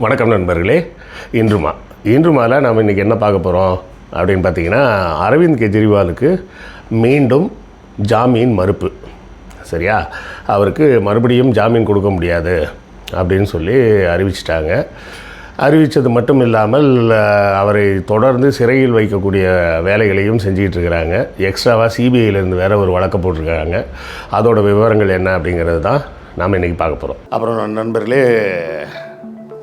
வணக்கம் நண்பர்களே. இன்றுமா. இன்றுமால நாம் இன்றைக்கி என்ன பார்க்க போகிறோம் அப்படின்னு பார்த்தீங்கன்னா அரவிந்த் கெஜ்ரிவாலுக்கு மீண்டும் ஜாமீன் மறுப்பு. சரியா? அவருக்கு மறுபடியும் ஜாமீன் கொடுக்க முடியாது அப்படின்னு சொல்லி அறிவிச்சிட்டாங்க. அறிவித்தது மட்டும் இல்லாமல் அவரை தொடர்ந்து சிறையில் வைக்கக்கூடிய வேலைகளையும் செஞ்சுக்கிட்டு இருக்கிறாங்க. எக்ஸ்ட்ராவாக சிபிஐலேருந்து வேற ஒரு வழக்கு போட்டிருக்காங்க. அதோட விவரங்கள் என்ன அப்படிங்கிறது தான் நாம் இன்றைக்கி பார்க்க போகிறோம் அப்புறம் நண்பர்களே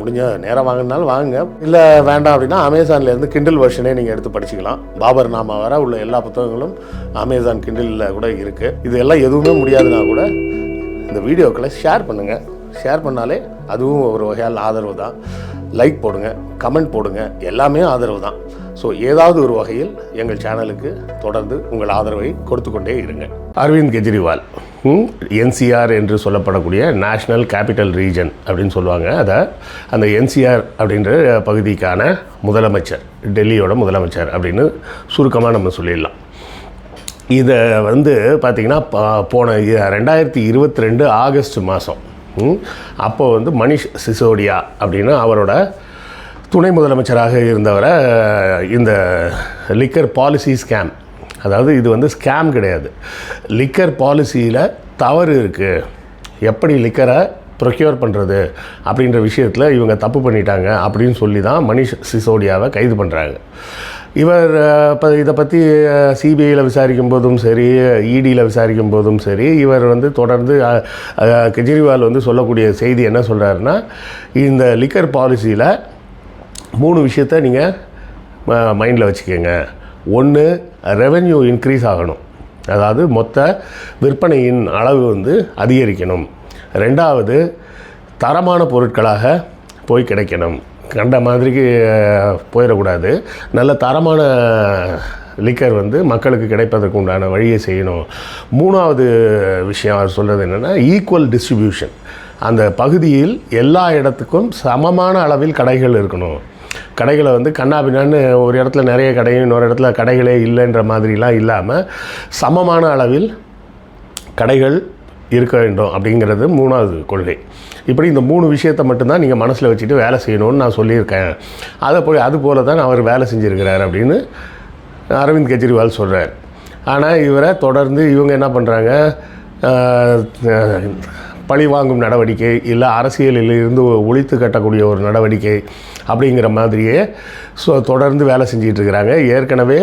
முடிஞ்ச நேரம் வாங்கினாலும் வாங்குங்க. இல்லை வேண்டாம் அப்படின்னா அமேசான்லேருந்து கிண்டில் வெர்ஷனே நீங்கள் எடுத்து படிச்சுக்கலாம். பாபர் நாமா வர உள்ள எல்லா புத்தகங்களும் அமேசான் கிண்டிலில் கூட இருக்குது இது எல்லாம் எதுவுமே முடியாதுன்னா கூட இந்த வீடியோக்களை ஷேர் பண்ணுங்கள் ஷேர் பண்ணாலே அதுவும் ஒரு வகையால் ஆதரவு தான். லைக் போடுங்க கமெண்ட் போடுங்க. எல்லாமே ஆதரவு தான். ஸோ ஏதாவது ஒரு வகையில் எங்கள் சேனலுக்கு தொடர்ந்து உங்கள் ஆதரவை கொடுத்து கொண்டே இருங்க. அரவிந்த் கெஜ்ரிவால் என்சிஆர் என்று சொல்லப்படக்கூடிய நேஷ்னல் கேபிட்டல் ரீஜன் அப்படின்னு சொல்லுவாங்க. அதை அந்த என்சிஆர் அப்படின்ற பகுதிக்கான முதலமைச்சர் டெல்லியோட முதலமைச்சர் அப்படின்னு சுருக்கமாக நம்ம சொல்லிடலாம். இதை வந்து பார்த்திங்கன்னா போன ரெண்டாயிரத்தி இருபத்தி ரெண்டு ஆகஸ்ட் மாதம் அப்போ வந்து மணிஷ் சிசோடியா அப்படின்னு அவரோட துணை முதலமைச்சராக இருந்தவரை இந்த லிக்கர் பாலிசி ஸ்கேம் அதாவது இது வந்து ஸ்கேம் கிடையாது. லிக்கர் பாலிசியில் தவறு இருக்குது எப்படி லிக்கரை ப்ரொக்யூர் பண்ணுறது அப்படின்ற விஷயத்தில் இவங்க தப்பு பண்ணிட்டாங்க அப்படின்னு சொல்லி தான் மணிஷ் சிசோடியாவை கைது பண்ணுறாங்க இவர் இப்போ இதை பற்றி சிபிஐயில் விசாரிக்கும் போதும் சரி இடியில் விசாரிக்கும் போதும் சரி இவர் வந்து தொடர்ந்து கெஜ்ரிவால் வந்து சொல்லக்கூடிய செய்தி என்ன சொல்கிறாருன்னா இந்த லிக்கர் பாலிசியில் மூணு விஷயத்த நீங்கள் மைண்டில் வச்சுக்கோங்க. ஒன்று ரெவென்யூ இன்க்ரீஸ் ஆகணும். அதாவது மொத்த விற்பனையின் அளவு வந்து அதிகரிக்கணும். ரெண்டாவது தரமான பொருட்களாக போய் கிடைக்கணும். கண்ட மாதிரிக்கு போயிடக்கூடாது. நல்ல தரமான லிக்கர் வந்து மக்களுக்கு கிடைப்பதற்கு உண்டான வழியை செய்யணும். மூணாவது விஷயம் அவர் சொல்கிறது என்னென்னா ஈக்குவல் டிஸ்ட்ரிபியூஷன் அந்த பகுதியில் எல்லா இடத்துக்கும் சமமான அளவில் கடைகள் இருக்கணும். கடைகளை வந்து கண்ணாபின்னான்னு ஒரு இடத்துல நிறைய கடையும் இன்னொரு இடத்துல கடைகளே இல்லைன்ற மாதிரிலாம் இல்லாமல் சமமான அளவில் கடைகள் இருக்க வேண்டும் அப்படிங்கிறது மூணாவது கொள்கை. இப்படி இந்த மூணு விஷயத்தை மட்டும்தான் நீங்கள் மனசில் வச்சுட்டு வேலை செய்யணும்னு நான் சொல்லியிருக்கேன். அதை போய் அது போல தான் அவர் வேலை செஞ்சுருக்கிறார் அப்படின்னு அரவிந்த் கெஜ்ரிவால் சொல்கிறார் ஆனால் இவரை தொடர்ந்து இவங்க என்ன பண்ணுறாங்க பழி வாங்கும் நடவடிக்கை இல்லை அரசியலில் இருந்து ஒழித்து கட்டக்கூடிய ஒரு நடவடிக்கை அப்படிங்கிற மாதிரியே ஸோ தொடர்ந்து வேலை செஞ்சிகிட்டு இருக்கிறாங்க. ஏற்கனவே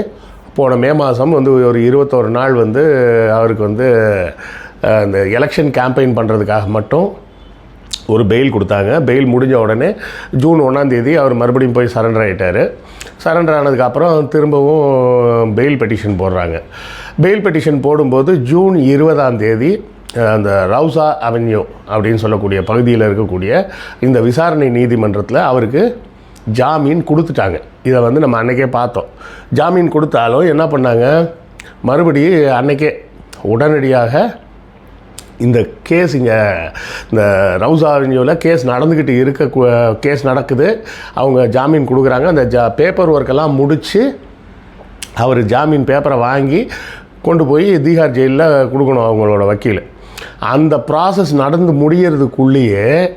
போன மே மாதம் வந்து ஒரு இருபத்தோரு நாள் வந்து அவருக்கு வந்து அந்த எலெக்ஷன் கேம்பெயின் பண்ணுறதுக்காக மட்டும் ஒரு பெயில் கொடுத்தாங்க. பெயில் முடிஞ்ச உடனே ஜூன் ஒன்றாந்தேதி அவர் மறுபடியும் போய் சரண்டர் ஆகிட்டார் சரண்டர் ஆனதுக்கப்புறம் திரும்பவும் பெயில் பெட்டிஷன் போடுறாங்க. பெயில் பெட்டிஷன் போடும்போது ஜூன் இருபதாம் தேதி அந்த ரவுசா அவென்யூ அப்படின்னு சொல்லக்கூடிய பகுதியில் இருக்கக்கூடிய இந்த விசாரணை நீதிமன்றத்தில் அவருக்கு ஜாமீன் கொடுத்துட்டாங்க. இதை வந்து நம்ம அன்றைக்கே பார்த்தோம். ஜாமீன் கொடுத்தாலும் என்ன பண்ணாங்க? மறுபடி அன்னைக்கே உடனடியாக இந்த கேஸ் இங்கே இந்த ரவுசா அவென்யூவில் கேஸ் நடந்துக்கிட்டு இருக்க கேஸ் நடக்குது. அவங்க ஜாமீன் கொடுக்குறாங்க. அந்த ஜா பேப்பர் ஒர்க்கெல்லாம் முடித்து அவர் ஜாமீன் பேப்பரை வாங்கி கொண்டு போய் தீகார் ஜெயிலில் கொடுக்கணும் அவங்களோட வக்கீல். அந்த ப்ராசஸ் நடந்து முடியறதுக்குள்ளேயே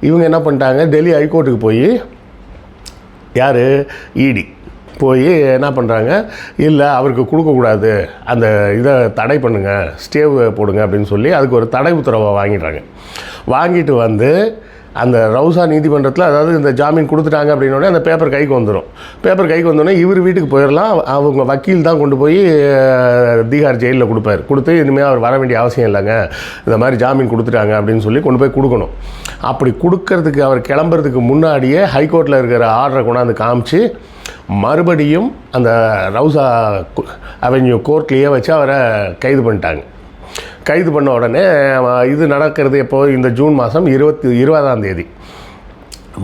இவங்க என்ன பண்ணிட்டாங்க? டெல்லி ஹைகோர்ட்டுக்கு போய் யார்? இடி போய் என்ன பண்ணுறாங்க இல்லை அவருக்கு கொடுக்கக்கூடாது அந்த இதை தடை பண்ணுங்கள் ஸ்டேவ் போடுங்க அப்படின்னு சொல்லி அதுக்கு ஒரு தடை உத்தரவை வாங்கிடுறாங்க வாங்கிட்டு வந்து அந்த ரவுசா நீதிமன்றத்தில் அதாவது இந்த ஜாமீன் கொடுத்துட்டாங்க அப்படின்னோடனே அந்த பேப்பர் கைக்கு வந்துடும் பேப்பர் கைக்கு வந்தோடனே இவர் வீட்டுக்கு போயிடலாம் அவங்க வக்கீல் தான் கொண்டு போய் தீகார் ஜெயிலில் கொடுப்பார். கொடுத்து இனிமேல் அவர் வர வேண்டிய அவசியம் இல்லைங்க. இந்த மாதிரி ஜாமீன் கொடுத்துட்டாங்க அப்படின்னு சொல்லி கொண்டு போய் கொடுக்கணும். அப்படி கொடுக்கறதுக்கு அவர் கிளம்புறதுக்கு முன்னாடியே ஹைகோர்ட்டில் இருக்கிற ஆர்டரை கொண்டாந்து காமிச்சு மறுபடியும் அந்த ரவுசா அவென்யூ கோர்ட்லேயே வச்சு அவரை கைது பண்ணிட்டாங்க. கைது பண்ண உடனே இது நடக்கிறது எப்போ? இந்த ஜூன் மாதம் இருபத்தி இருபதாம் தேதி.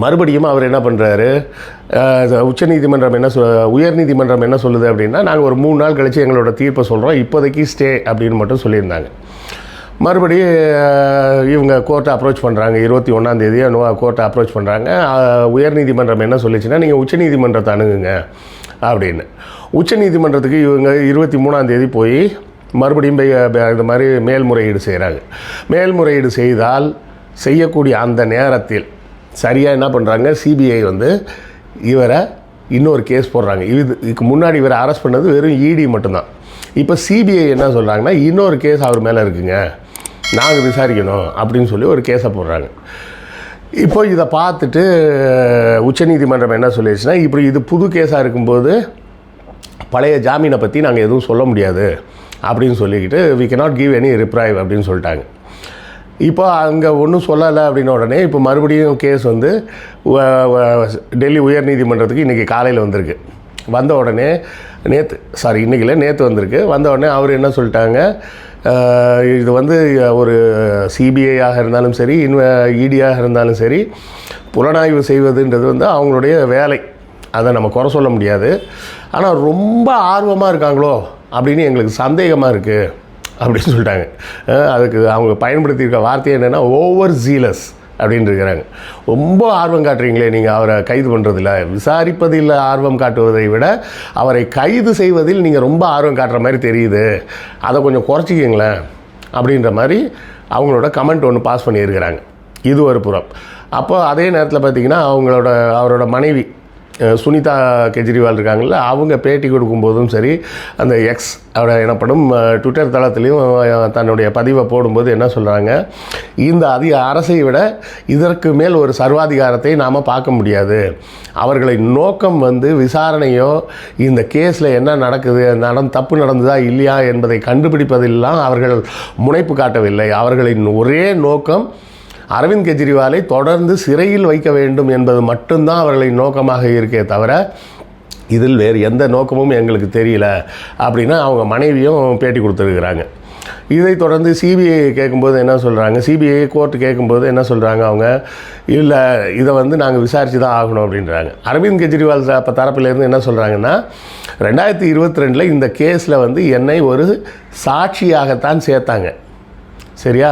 மறுபடியும் அவர் என்ன பண்ணுறாரு உச்சநீதிமன்றம் என்ன சொல் உயர்நீதிமன்றம் என்ன சொல்லுது அப்படின்னா நாங்கள் ஒரு மூணு நாள் கழித்து எங்களோட தீர்ப்பை சொல்கிறோம் இப்போதைக்கு ஸ்டே அப்படின்னு மட்டும் சொல்லியிருந்தாங்க. மறுபடியும் இவங்க கோர்ட்டை அப்ரோச் பண்ணுறாங்க இருபத்தி ஒன்றாந்தேதி கோர்ட்டை அப்ரோச் பண்ணுறாங்க உயர்நீதிமன்றம் என்ன சொல்லிச்சுன்னா நீங்கள் உச்சநீதிமன்றத்தை அணுகுங்க அப்படின்னு. உச்சநீதிமன்றத்துக்கு இவங்க இருபத்தி மூணாந்தேதி போய் மறுபடியும் இந்த மாதிரி மேல்முறையீடு செய்கிறாங்க மேல்முறையீடு செய்தால் செய்யக்கூடிய அந்த நேரத்தில் சரியாக என்ன பண்ணுறாங்க சிபிஐ வந்து இவரை இன்னொரு கேஸ் போடுறாங்க. இது இதுக்கு முன்னாடி இவரை அரெஸ்ட் பண்ணது வெறும் இடி மட்டும்தான். இப்போ சிபிஐ என்ன சொல்கிறாங்கன்னா இன்னொரு கேஸ் அவர் மேலே இருக்குங்க. நாங்கள் விசாரிக்கணும் அப்படின்னு சொல்லி ஒரு கேஸை போடுறாங்க. இப்போ இதை பார்த்துட்டு உச்சநீதிமன்றம் என்ன சொல்லிடுச்சுன்னா இப்படி இது புது கேஸாக இருக்கும்போது பழைய ஜாமீனை பற்றி நாங்கள் எதுவும் சொல்ல முடியாது. அப்படின்னு சொல்லிக்கிட்டு we cannot give any reprieve அப்படின்னு சொல்லிட்டாங்க. இப்போ அங்கே ஒன்றும் சொல்லலை அப்படின்ன உடனே இப்போ மறுபடியும் கேஸ் வந்து டெல்லி உயர்நீதிமன்றத்துக்கு இன்றைக்கி காலையில் வந்திருக்கு. வந்த உடனே நேற்று சாரி இன்றைக்கில் நேற்று வந்திருக்கு. வந்த உடனே அவர் என்ன சொல்லிட்டாங்க இது வந்து ஒரு சிபிஐயாக இருந்தாலும் சரி இன்வ இடியாக இருந்தாலும் சரி புலனாய்வு செய்வதுன்றது வந்து அவங்களுடைய வேலை. அதை நம்ம குறை சொல்ல முடியாது. ஆனால் ரொம்ப ஆர்வமாக இருக்காங்களோ அப்படின்னு எங்களுக்கு சந்தேகமாக இருக்குது அப்படின்னு சொல்லிட்டாங்க. அதுக்கு அவங்க பயன்படுத்தியிருக்க வார்த்தை என்னென்னா ஓவர் ஜீலஸ் அப்படின்னு இருக்கிறாங்க. ரொம்ப ஆர்வம் காட்டுறீங்களே நீங்கள் அவரை கைது பண்ணுறதில்ல விசாரிப்பதில் ஆர்வம் காட்டுவதை விட அவரை கைது செய்வதில் நீங்கள் ரொம்ப ஆர்வம் காட்டுற மாதிரி தெரியுது. அதை கொஞ்சம் குறைச்சிக்கிங்களேன் அப்படின்ற மாதிரி அவங்களோட கமெண்ட் ஒன்று பாஸ் பண்ணியிருக்கிறாங்க. இது ஒரு புறம். அப்போ அதே நேரத்தில் பார்த்தீங்கன்னா அவங்களோட அவரோட மனைவி சுனிதா கெஜ்ரிவால் இருக்காங்கல்ல அவங்க பேட்டி கொடுக்கும்போதும் சரி அந்த எக்ஸ் அவட எனப்படும் ட்விட்டர் தளத்திலையும் தன்னுடைய பதிவை போடும்போது என்ன சொல்கிறாங்க இந்த அதிக அரசை விட இதற்கு மேல் ஒரு சர்வாதிகாரத்தை நாம் பார்க்க முடியாது. அவர்களின் நோக்கம் வந்து விசாரணையோ இந்த கேஸில் என்ன நடக்குது நடந் தப்பு நடந்ததா இல்லையா என்பதை கண்டுபிடிப்பதெல்லாம் அவர்கள் முனைப்பு காட்டவில்லை. அவர்களின் ஒரே நோக்கம் அரவிந்த் கெஜ்ரிவாலை தொடர்ந்து சிறையில் வைக்க வேண்டும் என்பது மட்டும்தான் அவர்களின் நோக்கமாக இருக்கே தவிர இதில் வேறு எந்த நோக்கமும் எங்களுக்கு தெரியல அப்படின்னா அவங்க மனைவியும் பேட்டி கொடுத்துருக்குறாங்க. இதை தொடர்ந்து சிபிஐ கேட்கும்போது என்ன சொல்கிறாங்க சிபிஐ கோர்ட்டு கேட்கும்போது என்ன சொல்கிறாங்க அவங்க? இல்லை இதை வந்து நாங்கள் விசாரித்து தான் ஆகணும் அப்படின்றாங்க. அரவிந்த் கெஜ்ரிவால் இப்போ தரப்பிலேருந்து என்ன சொல்கிறாங்கன்னா ரெண்டாயிரத்தி இருபத்தி ரெண்டில் இந்த கேஸில் வந்து என்னை ஒரு சாட்சியாகத்தான் சேர்த்தாங்க. சரியா?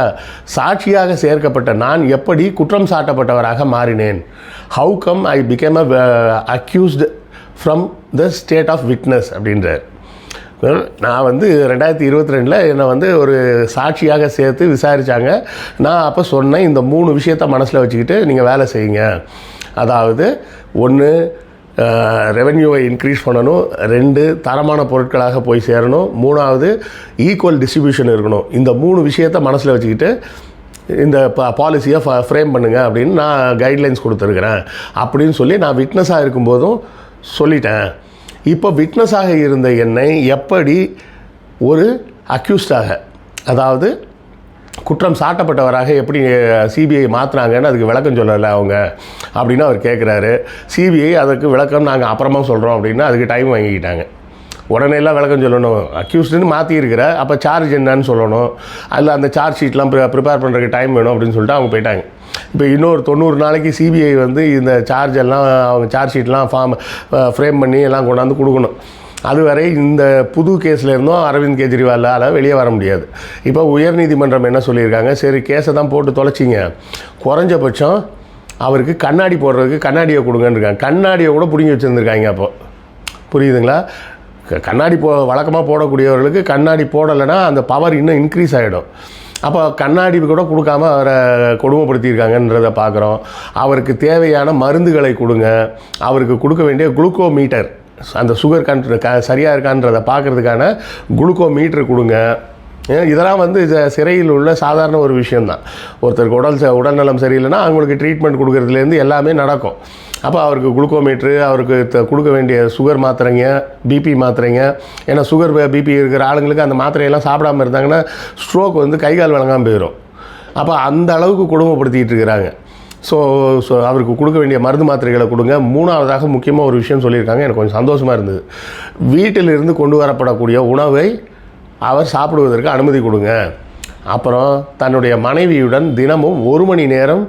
சாட்சியாக சேர்க்கப்பட்ட நான் எப்படி குற்றம் சாட்டப்பட்டவராக மாறினேன்? How come I become a accused from the state of witness அப்படின்றார். நான் வந்து ரெண்டாயிரத்தி இருபத்தி ரெண்டில் என்னை வந்து ஒரு சாட்சியாக சேர்த்து விசாரித்தாங்க நான் அப்போ சொன்னேன் இந்த மூணு விஷயத்த மனசில் வச்சுக்கிட்டு நீங்கள் வேலை செய்யுங்க. அதாவது ஒன்று ரெவென்யூவை இன்க்ரீஸ் பண்ணணும். ரெண்டு தரமான பொருட்களாக போய் சேரணும். மூணாவது ஈக்குவல் டிஸ்ட்ரிபியூஷன் இருக்கணும். இந்த மூணு விஷயத்த மனசில் வச்சுக்கிட்டு இந்த ப பாலிசியை ஃப ஃப்ரேம் பண்ணுங்கள் அப்படின்னு நான் கைட்லைன்ஸ் கொடுத்துருக்குறேன். அப்படின்னு சொல்லி நான் விட்னஸாக இருக்கும்போதும் சொல்லிட்டேன். இப்போ விட்னஸாக இருந்த என்னை எப்படி ஒரு அக்யூஸ்டாக அதாவது குற்றம் சாட்டப்பட்டவராக எப்படி சிபிஐ மாற்றினாங்கன்னு அதுக்கு விளக்கம் சொல்லலை அவங்க அப்படின்னு அவர் கேட்குறாரு சிபிஐ அதுக்கு விளக்கம் நாங்கள் அப்புறமா சொல்கிறோம் அப்படின்னு அதுக்கு டைம் வாங்கிக்கிட்டாங்க. உடனே எல்லாம் விளக்கம் சொல்லணும். அக்யூஸ்டுன்னு மாற்றிருக்கிற அப்போ சார்ஜ் என்னன்னு சொல்லணும். அதில் அந்த சார்ஜ் ஷீட்லாம் ப்ரிப்பேர் பண்ணுறதுக்கு டைம் வேணும் அப்படின்னு சொல்லிட்டு அவங்க போயிட்டாங்க. இப்போ இன்னொரு தொண்ணூறு நாளைக்கு சிபிஐ வந்து இந்த சார்ஜ் எல்லாம் அவங்க சார்ஜ் ஷீட்லாம் ஃபார்ம் ஃப்ரேம் பண்ணி எல்லாம் கொண்டாந்து கொடுக்கணும். அதுவரை இந்த புது கேஸில் இருந்தும் அரவிந்த் கெஜ்ரிவாலால் வெளியே வர முடியாது. இப்போ உயர்நீதிமன்றம் என்ன சொல்லியிருக்காங்க? சரி கேஸை தான் போட்டு தொலைச்சிங்க. குறைஞ்சபட்சம் அவருக்கு கண்ணாடி போடுறதுக்கு கண்ணாடியை கொடுங்கன்னு கண்ணாடியை கூட பிடுங்கி வச்சுருந்துருக்காங்க அப்போ. புரியுதுங்களா? க- கண்ணாடி போ வழக்கமாக போடக்கூடியவர்களுக்கு கண்ணாடி போடலைன்னா அந்த பவர் இன்னும் இன்க்ரீஸ் ஆகிடும் அப்போ கண்ணாடி கூட கொடுக்காம அவரை கொடுமைப்படுத்தியிருக்காங்கன்றத பார்க்குறோம். அவருக்கு தேவையான மருந்துகளை கொடுங்க. அவருக்கு கொடுக்க வேண்டிய குளுக்கோமீட்டர் அந்த சுகர் கண்ட் க சரியாக இருக்கான்றதை பார்க்குறதுக்கான குளுக்கோ மீட்ரு கொடுங்க இதெல்லாம் வந்து சிறையில் உள்ள சாதாரண ஒரு விஷயந்தான் ஒருத்தருக்கு உடல் ச- உடல்நலம் சரியில்லைன்னா அவங்களுக்கு ட்ரீட்மெண்ட் கொடுக்கறதுலேருந்து எல்லாமே நடக்கும். அப்போ அவருக்கு குளுக்கோமீட்ரு அவருக்கு த- கொடுக்க வேண்டிய சுகர் மாத்திரைங்க பிபி மாத்திரைங்க ஏன்னா சுகர் பிபி இருக்கிற ஆளுங்களுக்கு அந்த மாத்திரையெல்லாம் சாப்பிடாம இருந்தாங்கன்னா ஸ்ட்ரோக் வந்து கை கால் வழங்காமல் போயிடும் அப்போ அந்த அளவுக்கு கொடுமைப்படுத்திட்டு இருக்கிறாங்க. ஸோ ஸோ அவருக்கு கொடுக்க வேண்டிய மருந்து மாத்திரைகளை கொடுங்க. மூணாவதாக முக்கியமாக ஒரு விஷயம் சொல்லியிருக்காங்க. எனக்கு கொஞ்சம் சந்தோஷமாக இருந்தது. வீட்டிலிருந்து கொண்டு வரப்படக்கூடிய உணவை அவர் சாப்பிடுவதற்கு அனுமதி கொடுங்க. அப்புறம் தன்னுடைய மனைவியுடன் தினமும் ஒரு மணி நேரம்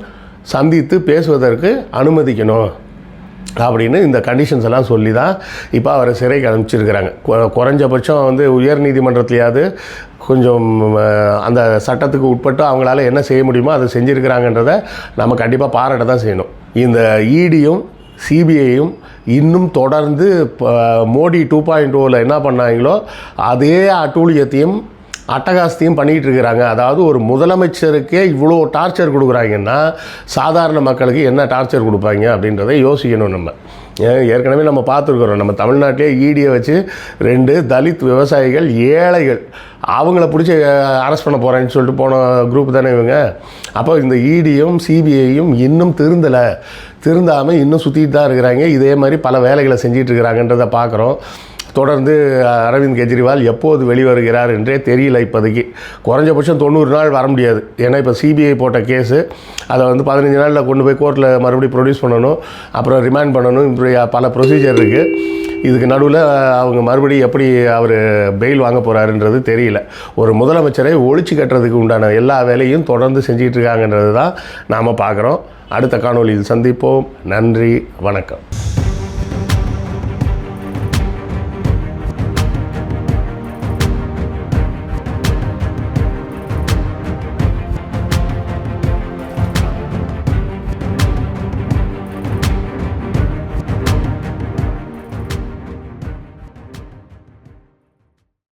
சந்தித்து பேசுவதற்கு அனுமதிக்கணும். அப்படின்னு இந்த கண்டிஷன்ஸ் எல்லாம் சொல்லி தான் இப்போ அவரை சிறைக்கு அனுப்பிச்சிருக்கிறாங்க. குறைஞ்சபட்சம் வந்து உயர் நீதிமன்றத்துலையாவது கொஞ்சம் அந்த சட்டத்துக்கு உட்பட்டு அவங்களால என்ன செய்ய முடியுமோ அதை செஞ்சுருக்கிறாங்கன்றத நம்ம கண்டிப்பாக பாராட்ட தான் செய்யணும். இந்த இடியும் சிபிஐயும் இன்னும் தொடர்ந்து இப்போ மோடி டூ பாயிண்ட் டூவில் என்ன பண்ணாங்களோ அதே அட்டூழியத்தையும் அட்டகாசத்தையும் பண்ணிகிட்டு இருக்கிறாங்க. அதாவது ஒரு முதலமைச்சருக்கே இவ்வளோ டார்ச்சர் கொடுக்குறாங்கன்னா சாதாரண மக்களுக்கு என்ன டார்ச்சர் கொடுப்பாங்க அப்படின்றத யோசிக்கணும் நம்ம. ஏற்கனவே நம்ம பார்த்துருக்குறோம். நம்ம தமிழ்நாட்டிலே ஈடியை வச்சு ரெண்டு தலித் விவசாயிகள் ஏழைகள். அவங்கள பிடிச்சி அரெஸ்ட் பண்ண போகிறேன்னு சொல்லிட்டு போன குரூப் தானே இவங்க? அப்போ இந்த ஈடியும் சிபிஐயும் இன்னும் திருந்தலை. திருந்தாமல் இன்னும் சுற்றிட்டு தான் இருக்கிறாங்க. இதே மாதிரி பல வேலைகளை செஞ்சிட்டு இருக்கிறாங்கன்றதை பார்க்குறோம். தொடர்ந்து அரவிந்த் கெஜ்ரிவால் எப்போது வெளிவருகிறார் என்றே தெரியல இப்போதைக்கு. குறைஞ்சபட்சம் தொண்ணூறு நாள் வர முடியாது. ஏன்னா இப்போ சிபிஐ போட்ட கேஸு அதை வந்து பதினஞ்சு நாளில் கொண்டு போய் கோர்ட்டில் மறுபடியும் ப்ரொடியூஸ் பண்ணணும் அப்புறம் ரிமாண்ட் பண்ணணும் இப்படி பல ப்ரொசீஜர் இருக்குது இதுக்கு நடுவில் அவங்க மறுபடியும் எப்படி அவர் பெயில் வாங்க போகிறாருன்றது தெரியல. ஒரு முதலமைச்சரை ஒழிச்சு கட்டுறதுக்கு உண்டான எல்லா வேலையும் தொடர்ந்து செஞ்சிகிட்ருக்காங்கன்றது தான் நாம் பார்க்குறோம். அடுத்த காணொளியில் சந்திப்போம். நன்றி வணக்கம்.